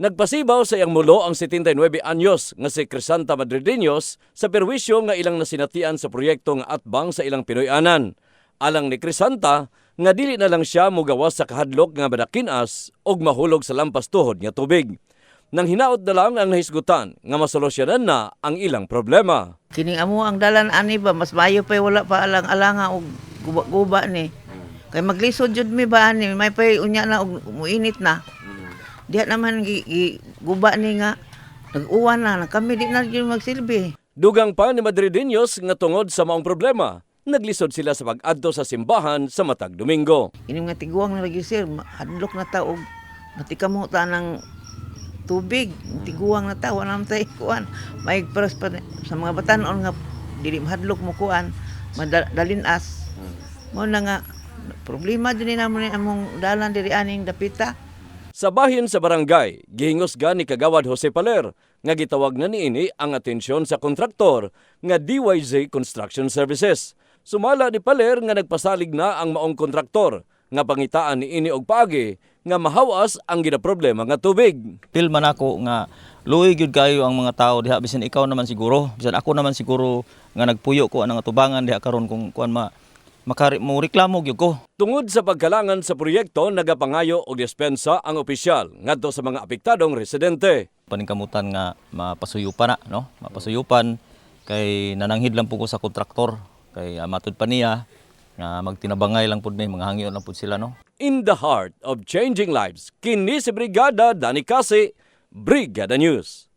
Nagpasibaw sa iyang mulo ang 79 anyos nga si Crisanta Madrideños sa perwisyo nga ilang nasinatian sa proyekto nga atbang sa ilang Pinoy-anan. Alang ni Crisanta nga dili na lang siya mugawas sa kahadlok nga badakinas og mahulog sa lampas tuhod nga tubig. Nang hinaot na lang ang nahisgutan nga masolusyonan na ang ilang problema. Kining amo ang dalan ani ba mas mayo pa wala pa alang alanga og guba-guba ni. Kay maglisod jud mi ba ani may pay unya na og muinit na. Diha naman gi, gi- guba ni nga nag-uwan na kami di na jud magsilbi. Dugang pa ni Madrideños nga tungod sa maong problema, naglisod sila sa pag-adto sa simbahan sa matag Domingo. Kini nga tiguang na lagi sir hadlok na ta og matikamo ta ng tubig. Tiguang na ta wala man tay kuan may pras pa sa mga batanon nga dili mahadlok mo kuan madalin as. Mo na nga problema din namon ni among dalan diri aning dapita Sa bahin sa barangay, gihingusga ni Kagawad Jose Paler nga gitawag na niini ang atensyon sa kontraktor nga DYZ Construction Services. Sumala ni Paler nga nagpasalig na ang maong kontraktor nga pangitaan ni ini og paagi nga mahawas ang ginaproblema nga tubig. feel man ako nga luoy gyud kayo ang mga tao diha bisan ikaw naman siguro bisan ako naman siguro nga nagpuyo ko ang tubangan diha karon kung kuan ma makari mo reklamo gyud ko. Tungod sa pagkalangan sa proyekto, nagapangayo og dispensa ang opisyal ngadto sa mga apektadong residente. paningkamutan nga mapasuyupan na no? Mapasuyupan. Kay nananghid lang po ko sa kontraktor. Kay uh, matud pa niya nga magtinabangay lang pud may mga hangyo lang pud sila no? In the heart of changing lives, kini si Brigada Dani Kasi, Brigada News.